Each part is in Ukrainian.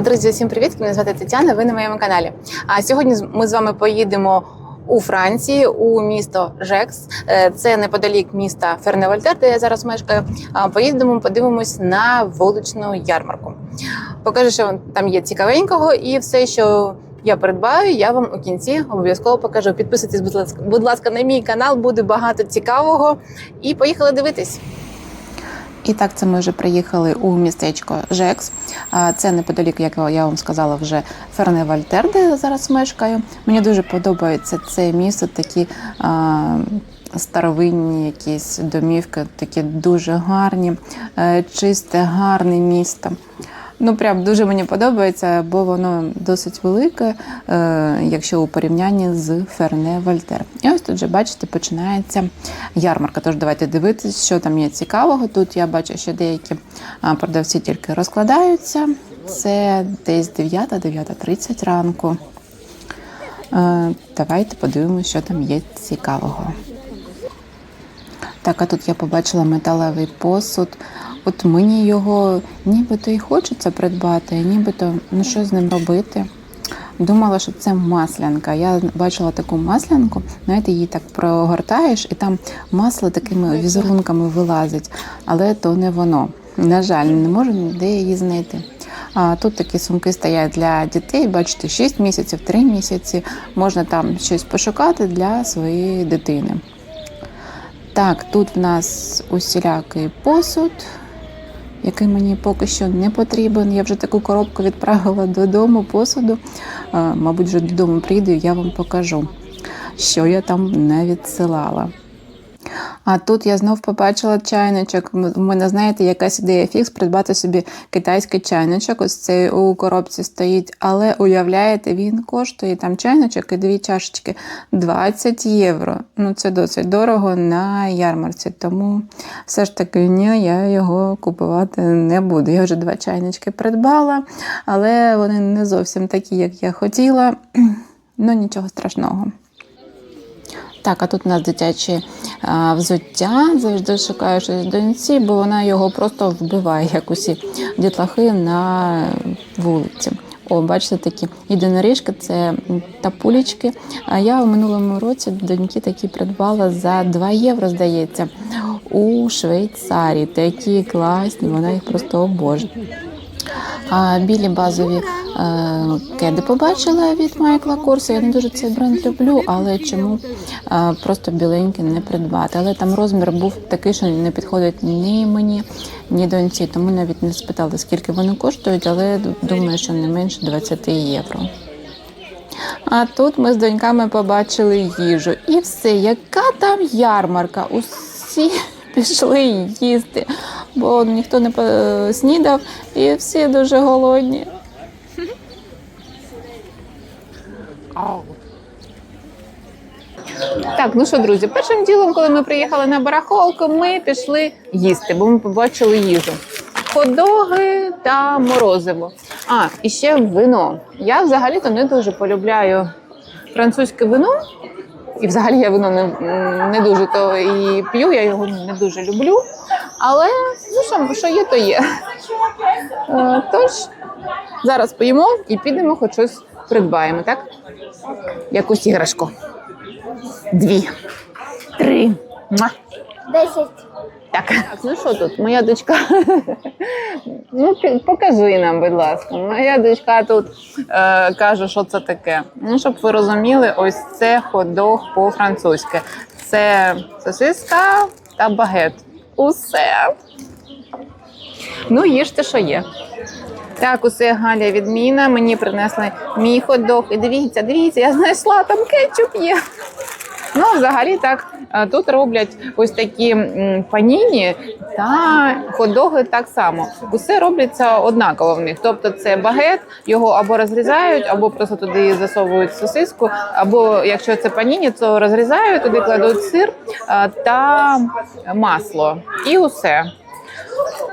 Друзі, всім привіт! Мене звати Тетяна. Ви на моєму каналі. А сьогодні ми з вами поїдемо у Франції у місто Жекс. Е, Це неподалік міста Ферневольтер, де я зараз мешкаю. Поїдемо, подивимось на вуличну ярмарку. Покажу, що там є цікавенького, і все, що я придбаю, я вам у кінці обов'язково покажу. Підписуйтесь, будь ласка, будь ласка, на мій канал, буде багато цікавого. І поїхали дивитись. І так, це ми вже приїхали у містечко Жекс. Це неподалік, як я вам сказала, вже Ферне-Вальтер, де я зараз мешкаю. Мені дуже подобається це місто, такі а, старовинні якісь домівки, такі дуже гарні, е, чисте, гарне місто. Ну, прям дуже мені подобається, бо воно досить велике, е, якщо у порівнянні з Ферне Вольтер. І ось тут вже бачите, починається ярмарка. Тож давайте дивитися, що там є цікавого. Тут я бачу, що деякі продавці тільки розкладаються. Це десь 9-9.30 ранку. Е, Давайте подивимося, що там є цікавого. Так, а тут я побачила металевий посуд. От мені його нібито і хочеться придбати, нібито ну що з ним робити. Думала, що це маслянка. Я бачила таку маслянку, знаєте, її так прогортаєш, і там масло такими візерунками вилазить, але то не воно. На жаль, не можу ніде її знайти. А тут такі сумки стоять для дітей, бачите, 6 місяців, 3 місяці. Можна там щось пошукати для своєї дитини. Так, тут в нас усілякий посуд, який мені поки що не потрібен. Я вже таку коробку відправила додому посуду. Е, Мабуть, вже додому прийду, і я вам покажу, що я там не відсилала. А тут я знов побачила чайничок. У мене, знаєте, якась ідея фікс придбати собі китайський чайничок. Ось цей у коробці стоїть. Але уявляєте, він коштує там чайничок і дві чашечки 20 євро. Ну це досить дорого на ярмарці. Тому все ж таки ні, я його купувати не буду. Я вже два чайнички придбала, але вони не зовсім такі, як я хотіла. Ну нічого страшного. Так, а тут у нас дитяче взуття. Завжди шукаю щось доньці, бо вона його просто вбиває, як усі дітлахи на вулиці. О, бачите, такі єдиноріжки, це м, тапулечки. А я у минулому році доньки такі придбала за 2 євро, здається, у Швейцарії. Такі класні, вона їх просто обожнює. А білі базові кеди побачила від Майкла Корса. Я не дуже цей бренд люблю, але чому е, просто біленькі не придбати. Але там розмір був такий, що не підходить ні мені, ні доньці. Тому навіть не спитала, скільки вони коштують, але думаю, що не менше 20 євро. А тут ми з доньками побачили їжу. І все, яка там ярмарка. Усі пішли їсти, бо ніхто не снідав, і всі дуже голодні. Так, ну що, друзі, першим ділом, коли ми приїхали на барахолку, ми пішли їсти, бо ми побачили їжу. Ходоги та морозиво. А, і ще вино. Я взагалі-то не дуже полюбляю французьке вино. І взагалі я вино не, не дуже то і п'ю, я його не дуже люблю. Але ну що, що є, то є. Е, Тож зараз поїмо і підемо, хоч щось придбаємо, так? Якусь іграшку. Дві. Три. Десять. Так, так, ну що тут? Моя дочка. ну, покажи нам, будь ласка. Моя дочка тут е, каже, що це таке. Ну, щоб ви розуміли, ось це ходох по-французьки. Це сосиска та багет. Усе. Ну, їжте, що є. Так, усе Галя відміна. Мені принесли мій ходох. І дивіться, дивіться, я знайшла там кетчуп є. Ну, взагалі так е, тут роблять ось такі паніні та ходоги так само. Усе робиться однаково в них. Тобто це багет, його або розрізають, або просто туди засовують сосиску, або якщо це паніні, то розрізають, туди кладуть сир е, та масло. І усе.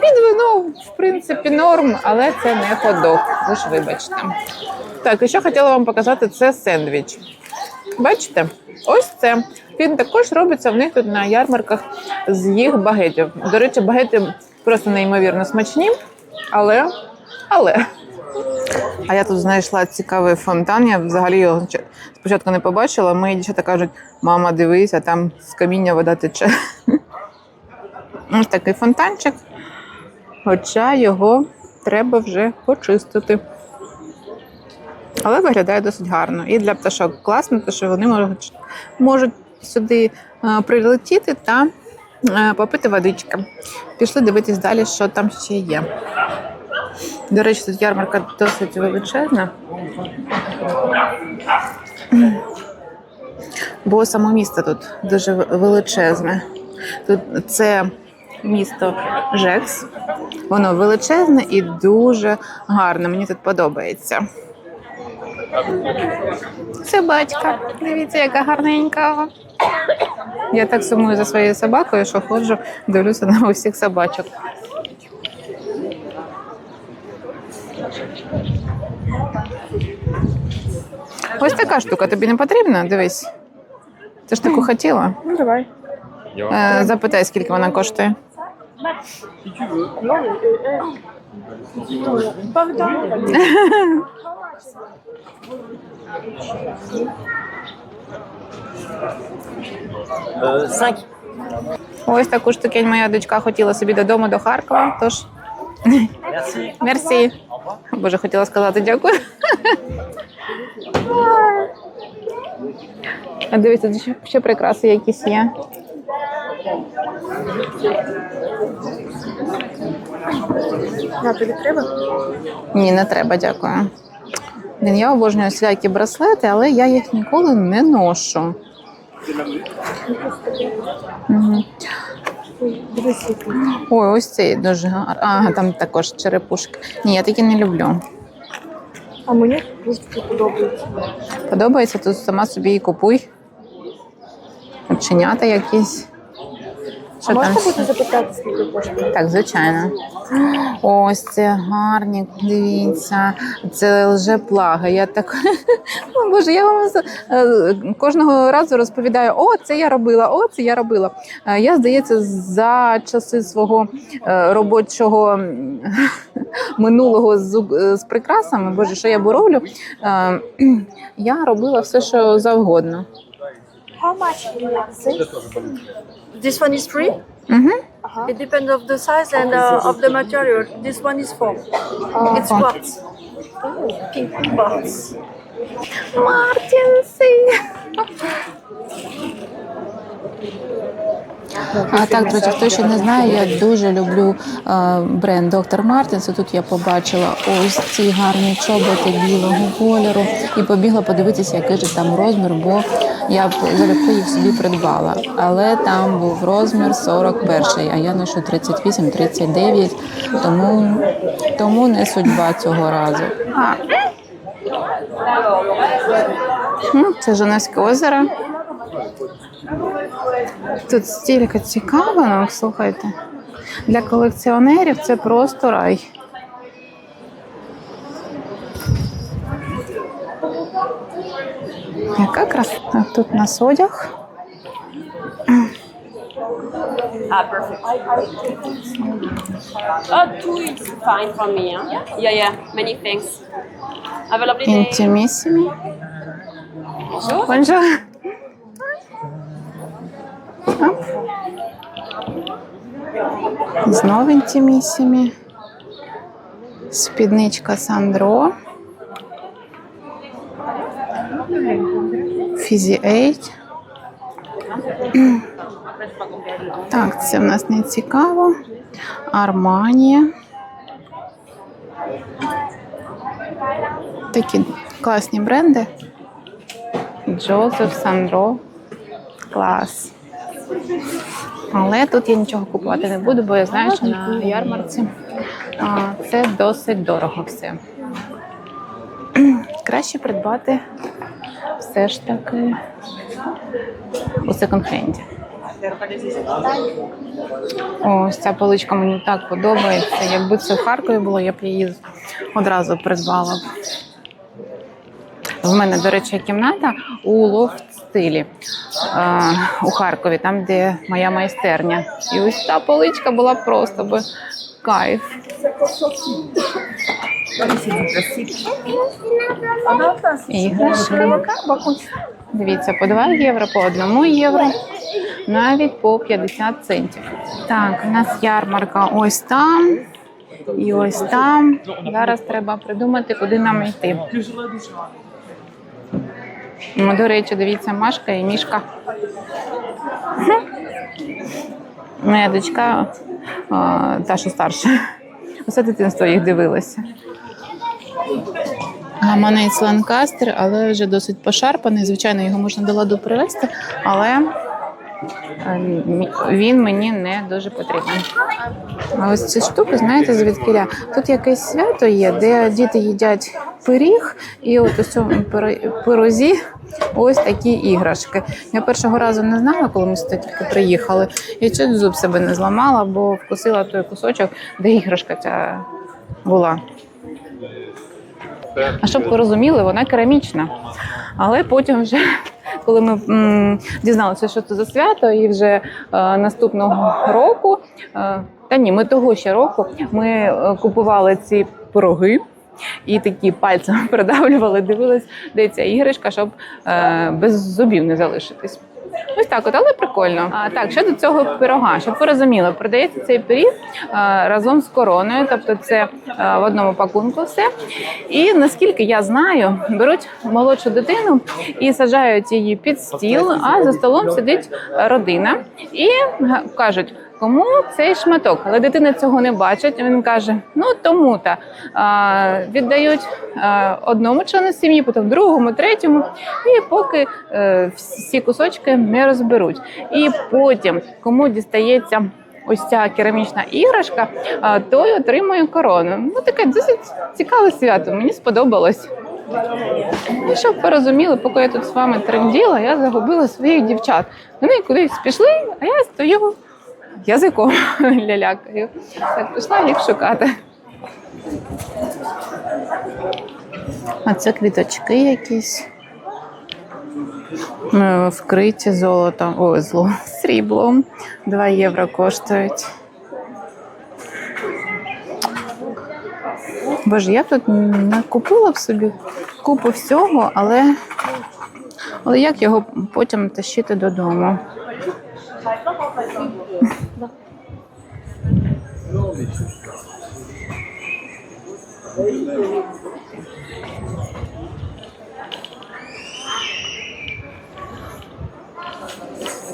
Під вино, в принципі, норм, але це не ходок. Ви ж вибачте. Так, і що хотіла вам показати, це сендвіч. Бачите? Ось це. Він також робиться в них тут на ярмарках з їх багетів. До речі, багети просто неймовірно смачні, але, але А я тут знайшла цікавий фонтан. Я взагалі його спочатку не побачила. Мої дівчата кажуть, мама, дивись, а там з каміння вода тече. Ось такий фонтанчик. Хоча його треба вже почистити. Але виглядає досить гарно. І для пташок класно, тому що вони можуть, можуть сюди е, прилетіти та е, попити водички. Пішли дивитись далі, що там ще є. До речі, тут ярмарка досить величезна. Бо само місто тут дуже величезне. Тут це місто Жекс. Воно величезне і дуже гарне. Мені тут подобається. Це батька. Дивіться, яка гарненька. Я так сумую за своєю собакою, що ходжу, дивлюся на усіх собачок. Ось така штука, тобі не потрібна? Дивись. Ти ж таку хотіла? Ну, давай. Е, запитай, скільки вона коштує. Euh, 5. Ось таку штукень моя дочка хотіла собі додому до Харкова. Тож Merci. мерсі. Боже, хотіла сказати дякую. А дивіться, тут ще, ще прикраси якісь є. На, тобі треба? Ні, не треба, дякую. Блін, я обожнюю всілякі браслети, але я їх ніколи не ношу. Угу. Ой, ось цей дуже гарний. Ага, там також черепушки. Ні, я такі не люблю. А мені дуже подобається. Подобається, то сама собі і купуй. Оченята якісь. А там? можна буде запитати, скільки коштує? Так, звичайно. Ось це гарні, дивіться, це лжеплага. Я так О, Боже, я вам е, кожного разу розповідаю: о, це я робила, о, це я робила. Е, Я, здається, за часи свого е, робочого минулого з, з прикрасами, боже, що я б роблю, е, я робила все, що завгодно. How much do you want This one is free. Mm-hmm. Uh-huh. It depends of the size and uh, of the material. This one is four. Uh-huh. It's what? quartz. Oh, pink quartz. Martin, see. А так, друзі, хто ще не знає, я дуже люблю е, бренд Доктор Мартінс. І Тут я побачила ось ці гарні чоботи білого кольору і побігла подивитися, який же там розмір, бо я б залюбки їх собі придбала. Але там був розмір 41, а я ношу 38-39, тому, тому не судьба цього разу. Це Женевське озеро. Тут стільки цікавинок, слухайте. Для колекціонерів це просто рай. Яка краса. Так, тут нас одяг. Ah, perfect. Two is fine for me. Huh? Yeah, yeah. Many thanks. Have a lovely day. Інтимісімі. Bonjour. Бонжур. Знову інтимісімі. Спідничка Сандро. Фізі 8. Так, це в нас не цікаво. Арманія. Такі класні бренди. Джозеф Сандро. Клас. Але тут я нічого купувати не буду, бо я знаю, що на ярмарці це досить дорого все. Краще придбати все ж таки у секонд-хенді. Ось ця поличка мені так подобається. Якби це в Харкові було, я б її одразу придбала. В мене, до речі, кімната у лофт стилі у Харкові, там, де моя майстерня. І ось та поличка була просто би кайф. Іграшки. Дивіться, по 2 євро, по 1 євро, навіть по 50 центів. Так, у нас ярмарка ось там і ось там. Зараз треба придумати, куди нам йти. Ну, До речі, дивіться, Машка і Мішка. Моя дочка, а, та що старша, усе дитинство їх дивилася. Гаманець Ланкастер, але вже досить пошарпаний. Звичайно, його можна до ладу привезти, але е, він мені не дуже потрібен. А ось ці штуки, знаєте, звідкиля? Тут якесь свято є, де діти їдять пиріг, і от у цьому пирозі ось такі іграшки. Я першого разу не знала, коли ми сюди тільки приїхали. І чуть зуб себе не зламала, бо вкусила той кусочок, де іграшка ця була. А щоб ви розуміли, вона керамічна. Але потім вже, коли ми дізналися, що це за свято, і вже е, наступного року, е, та ні, ми того ще року, ми е, купували ці пироги. І такі пальцем придавлювали, дивились, де ця іграшка, щоб е, без зубів не залишитись. Ось так, от, але прикольно. А, так, щодо цього пирога, щоб ви розуміли, продається цей пиріг а, разом з короною, тобто це а, в одному пакунку все. І наскільки я знаю, беруть молодшу дитину і саджають її під стіл, а за столом сидить родина і кажуть. Кому цей шматок, але дитина цього не бачить. Він каже: ну тому то а, віддають одному члену сім'ї, потім другому, третьому, і поки е, всі кусочки не розберуть. І потім, кому дістається ось ця керамічна іграшка, той отримує корону. Ну таке досить цікаве свято. Мені сподобалось. І щоб ви розуміли, поки я тут з вами тренділа, я загубила своїх дівчат. Вони кудись пішли, а я стою язиком лялякаю. Так пішла їх шукати. А це квіточки якісь. Е, Вкриті золотом, ой, зло, сріблом. 2 євро коштують. Боже, я тут накупила б собі купу всього, але, але як його потім тащити додому?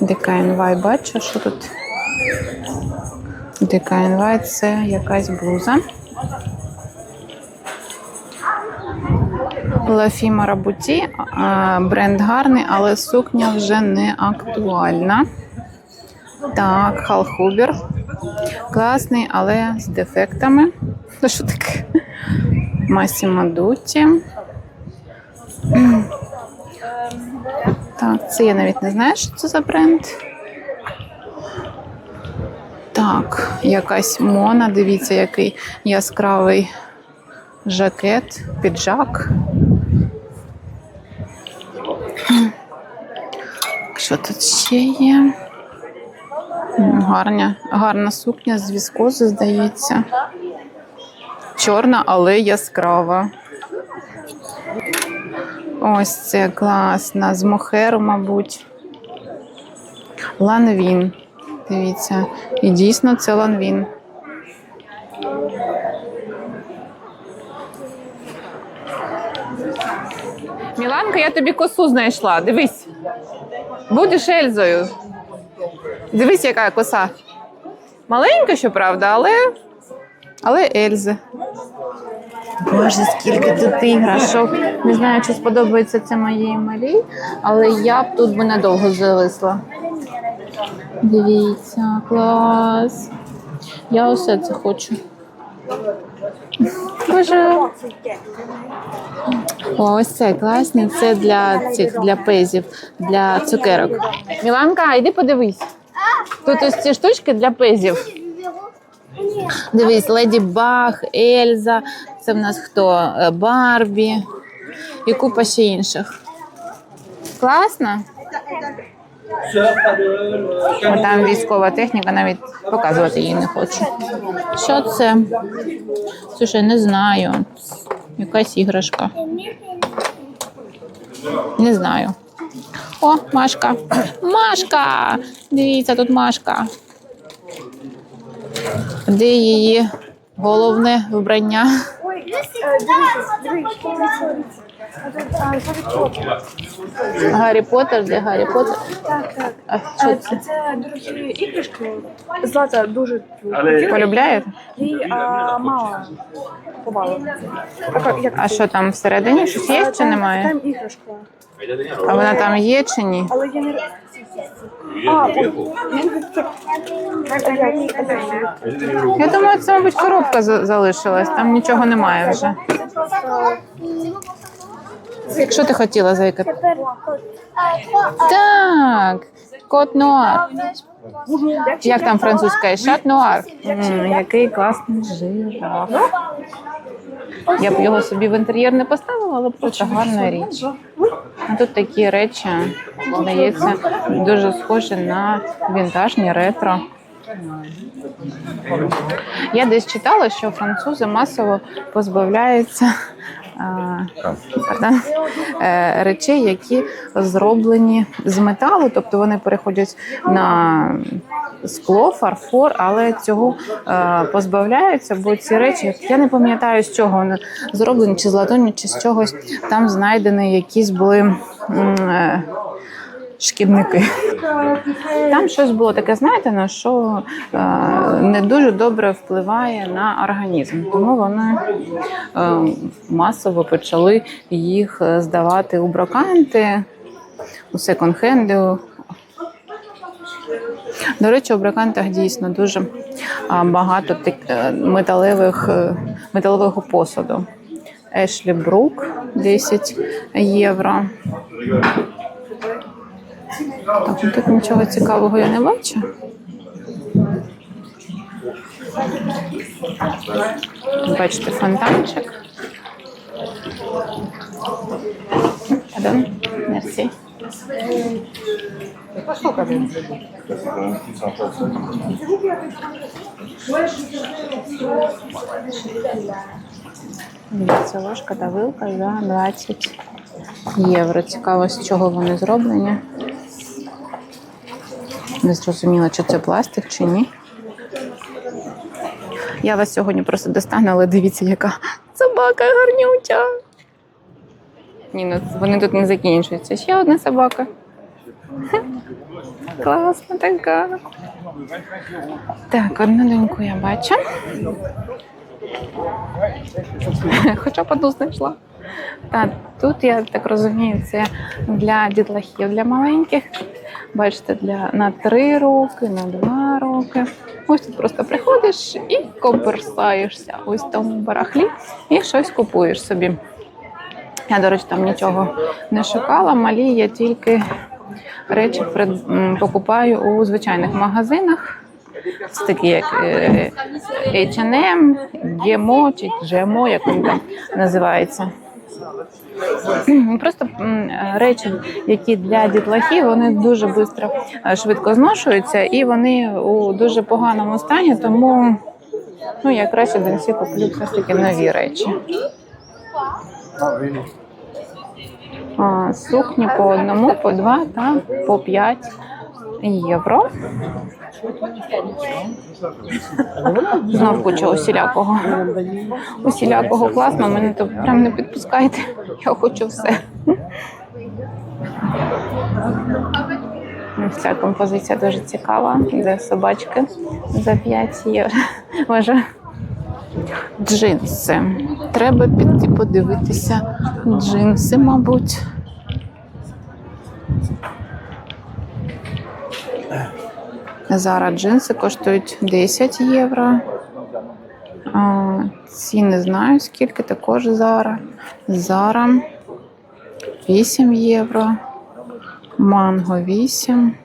DKNY бачу, що тут DKNY це якась блуза. Лафі Марабуті, а, бренд гарний, але сукня вже не актуальна. Так, Халхубер. Класний, але з дефектами. Це що таке? Масімо Дуті. Так, це я навіть не знаю, що це за бренд. Так, якась Мона. Дивіться, який яскравий жакет, піджак. Що тут ще є? Гарня, гарна сукня з віскози, здається. Чорна, але яскрава. Ось це класна. З мохеру, мабуть. Ланвін. Дивіться. І дійсно це ланвін. Міланка, я тобі косу знайшла. Дивись. Будеш Ельзою. Дивись, яка коса. Маленька, щоправда, але. Але Ельзи. Боже, скільки тут іграшок. Не знаю, чи сподобається це моїй малій, але я б тут би надовго зависла. Дивіться, клас. Я усе це хочу. Боже. О, ось це класне. Це для цих для пезів, для цукерок. Міланка, йди подивись. Тут ось ці штучки для пезів. Дивись, Леді Баг, Ельза. Це в нас хто? Е, Барбі і купа ще інших. Класно? Бо там військова техніка, навіть показувати її не хочу. Що це? Слушай, не знаю. Якась іграшка. Не знаю. О, Машка. Машка! Дивіться, тут Машка. Де її головне вбрання? Гаррі Поттер, де Гаррі Поттер? Так, так. А що це? Це, до іграшки. Злата дуже Полюбляєте? їй а, мало. Так, А що там всередині? Щось є чи Там- немає? Там іграшка. А вона там є чи ні? Але я не... Я думаю, це, мабуть, коробка за- залишилась, там нічого немає вже. Якщо ти хотіла, зайка? Так, кот нуар. Як там французька? Шат нуар. М, Який класний жираф. Я б його собі в інтер'єр не поставила, але просто гарна річ. А тут такі речі, здається, дуже схожі на вінтажні ретро. Я десь читала, що французи масово позбавляються е, речей, які зроблені з металу, тобто вони переходять на скло, фарфор, але цього е, позбавляються, бо ці речі, я не пам'ятаю, з чого вони зроблені, чи з латуні, чи з чогось там знайдені якісь були. Шкідники. Там щось було таке, знаєте, на що е, не дуже добре впливає на організм. Тому вони е, масово почали їх е, здавати у броканти, у секонд-хенди. До речі, у брокантах дійсно дуже багато металевих, металевого посуду. Ешлі Брук 10 євро. Так, тут нічого цікавого я не бачу. Бачите, фонтанчик. Пардон, мерсі. Дивіться, ложка та вилка за 20 євро. Цікаво, з чого вони зроблені. Не зрозуміла, чи це пластик, чи ні. Я вас сьогодні просто достану, але дивіться, яка собака гарнюча. Ні, ну вони тут не закінчуються. Ще одна собака. Класна така. Так, одну доньку я бачу. Хоча б знайшла. Так, тут я так розумію, це для дітлахів, для маленьких. Бачите, для на 3 роки, на 2 роки. Ось тут просто приходиш і коперсаєшся ось в тому барахлі і щось купуєш собі. Я, до речі, там нічого не шукала. Малі я тільки речі покупаю у звичайних магазинах. Це такі як е, H&M, GMO чи GMO, як він там називається. Просто речі, які для дітлахів, вони дуже швидко, швидко зношуються і вони у дуже поганому стані, тому ну, я краще всіх куплю все ж таки нові речі. Сукні по одному, по два та по п'ять євро. Знов куча усілякого. Усілякого класно, мене то прям не підпускайте. Я хочу все. Ця композиція дуже цікава. Де собачки за 5 євро. Джинси. Треба піти подивитися джинси, мабуть. Зараз джинси коштують 10 євро. Ці не знаю скільки, також Зара. Зара 8 євро. Манго 8.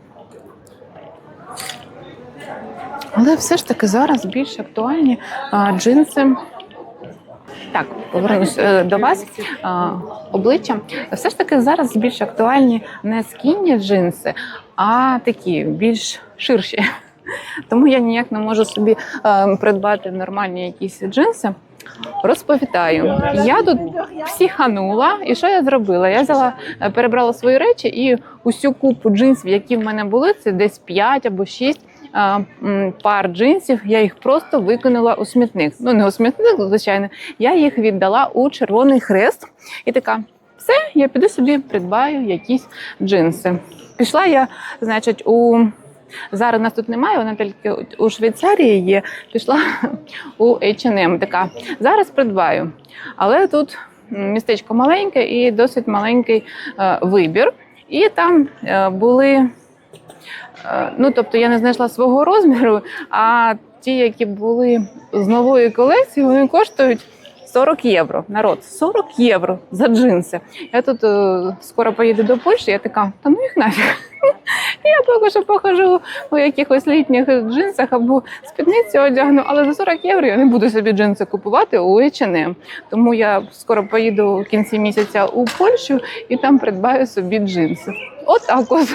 Але все ж таки зараз більш актуальні джинси. Так, повернусь е, до вас. А, обличчя. Все ж таки зараз більш актуальні не скінні джинси, а такі більш ширші. Тому я ніяк не можу собі е, придбати нормальні якісь джинси. Розповідаю, я тут психанула, і що я зробила? Я взяла, е, перебрала свої речі і усю купу джинсів, які в мене були, це десь 5 або 6 е, пар джинсів. Я їх просто викинула у смітник. Ну не у смітник, звичайно. Я їх віддала у Червоний Хрест і така. Все, я піду собі придбаю якісь джинси. Пішла я, значить, у зараз нас тут немає, вона тільки у Швейцарії є. Пішла у H&M. Така зараз придбаю. Але тут містечко маленьке і досить маленький е, вибір. І там е, були. е, Ну, тобто я не знайшла свого розміру, а ті, які були з нової колекції, вони коштують 40 євро. Народ, 40 євро за джинси. Я тут е, скоро поїду до Польщі, я така, та ну їх нафіг. Я поки що похожу у якихось літніх джинсах або спідниці одягну, але за 40 євро я не буду собі джинси купувати у H&M. Тому я скоро поїду в кінці місяця у Польщу і там придбаю собі джинси. Отак от.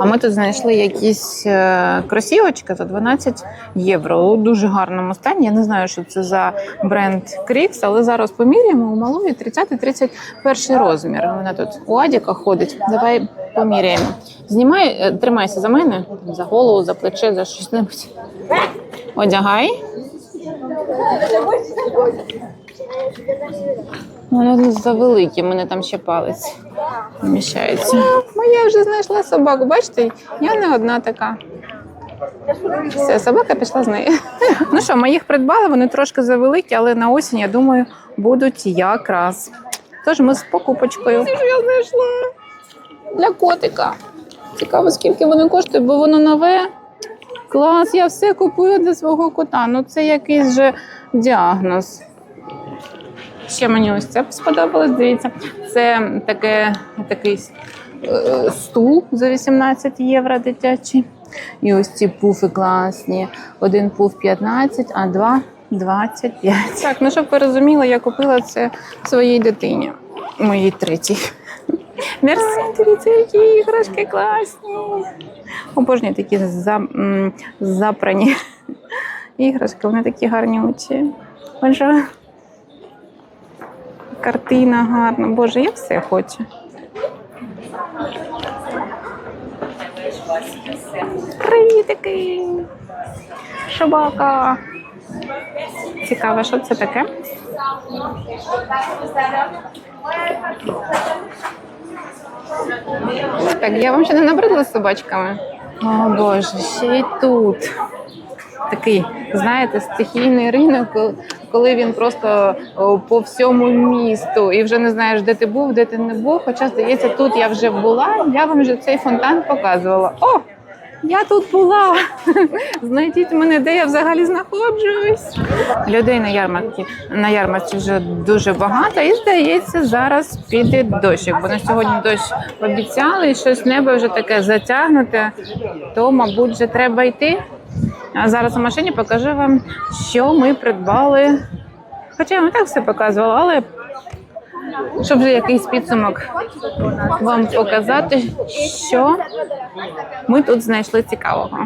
А ми тут знайшли якісь е, кросівочки за 12 євро у дуже гарному стані. Я не знаю, що це за бренд Крікс, але зараз поміряємо у малої 30-31 розмір. Вона тут у Адіка ходить. Давай поміряємо. Знімай, е, тримайся за мене, за голову, за плече, за щось небудь. Одягай. Воно завелике, в мене там ще палець вміщається. Моя вже знайшла собаку. Бачите, я не одна така. Все, собака пішла з нею. Ну що, ми їх придбали, вони трошки завеликі, але на осінь, я думаю, будуть якраз. Тож ми з покупочкою. Це ж я знайшла для котика. Цікаво, скільки вони коштують, бо воно нове. Клас, я все купую для свого кота. Ну це якийсь же діагноз. Ще мені ось це сподобалось. Дивіться, це таке, такий е, стул за 18 євро дитячий. І ось ці пуфи класні. Один пуф 15, а два 25. Так, ну щоб ви розуміли, я купила це своїй дитині, моїй третій. Мерсі, дивіться, які іграшки класні. Обожнюю такі за, м, запрані іграшки, вони такі гарні очі. Боже. Картина гарна. Боже, я все хочу. Привітики! Собака. Цікаво, що це таке? Так, я вам ще не набридла з собачками. О Боже, ще й тут. Такий, знаєте, стихійний ринок, коли він просто по всьому місту, і вже не знаєш, де ти був, де ти не був. Хоча здається, тут я вже була, я вам вже цей фонтан показувала. О! Я тут була. Знайдіть мене, де я взагалі знаходжусь. Людей на ярмарці на ярмарці вже дуже багато, і здається, зараз піде дощик. Бо на сьогодні дощ обіцяли, і щось небо вже таке затягнуте, то, мабуть, вже треба йти. А зараз у машині покажу вам, що ми придбали. Хоча я вам так все показувала, але щоб вже якийсь підсумок вам показати, що ми тут знайшли цікавого.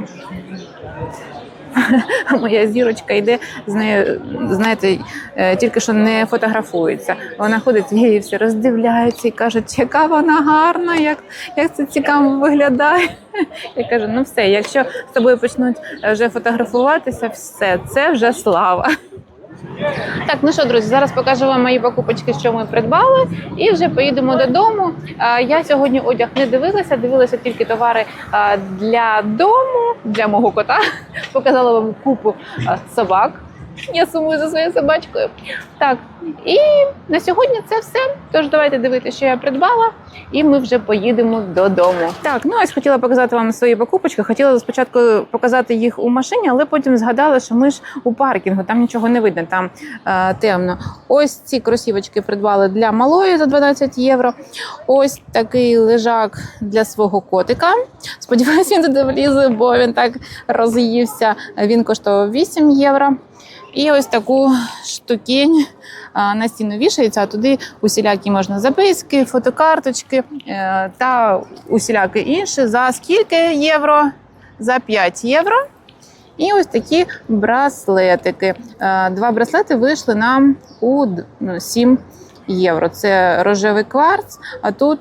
Моя зірочка йде з нею, знаєте, е, тільки що не фотографується. Вона ходить, її всі роздивляються і кажуть, яка вона гарна, як, як це цікаво виглядає. Я кажу, ну все, якщо з тобою почнуть е, вже фотографуватися, все, це вже слава. Так, ну що, друзі, зараз покажу вам мої покупочки, що ми придбали, і вже поїдемо додому. Я сьогодні одяг не дивилася, дивилася тільки товари для дому, для мого кота. Показала вам купу собак. Я сумую за своєю собачкою. Так, і на сьогодні це все. Тож давайте дивитися, що я придбала, і ми вже поїдемо додому. Так, ну ось хотіла показати вам свої покупочки. Хотіла спочатку показати їх у машині, але потім згадала, що ми ж у паркінгу, там нічого не видно, там е, темно. Ось ці кросівочки придбали для малої за 12 євро. Ось такий лежак для свого котика. Сподіваюся, він туди влізе, бо він так роз'ївся. Він коштував 8 євро. І ось таку штукінь на стіну вішається, а туди усілякі можна записки, фотокарточки е, та усіляке інше. За скільки євро? За 5 євро. І ось такі браслетики. Е, Два браслети вийшли нам у ну, 7 євро. Це рожевий кварц, а тут.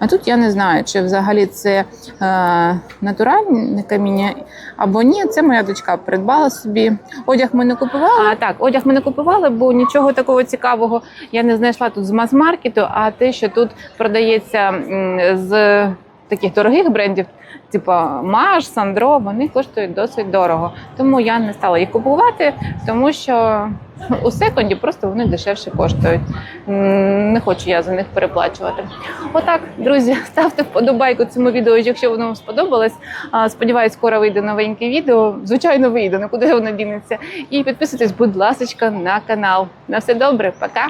А тут я не знаю, чи взагалі це е, натуральне каміння або ні. Це моя дочка придбала собі. Одяг ми не купували. А так, одяг ми не купували, бо нічого такого цікавого я не знайшла тут з мас-маркету. А те, що тут продається з таких дорогих брендів, типу Маш, Сандро, вони коштують досить дорого. Тому я не стала їх купувати, тому що у секонді просто вони дешевше коштують. Не хочу я за них переплачувати. Отак, друзі, ставте вподобайку цьому відео, якщо воно вам сподобалось. Сподіваюсь, скоро вийде новеньке відео. Звичайно, вийде, нікуди воно дінеться. І підписуйтесь, будь ласка, на канал. На все добре, пока.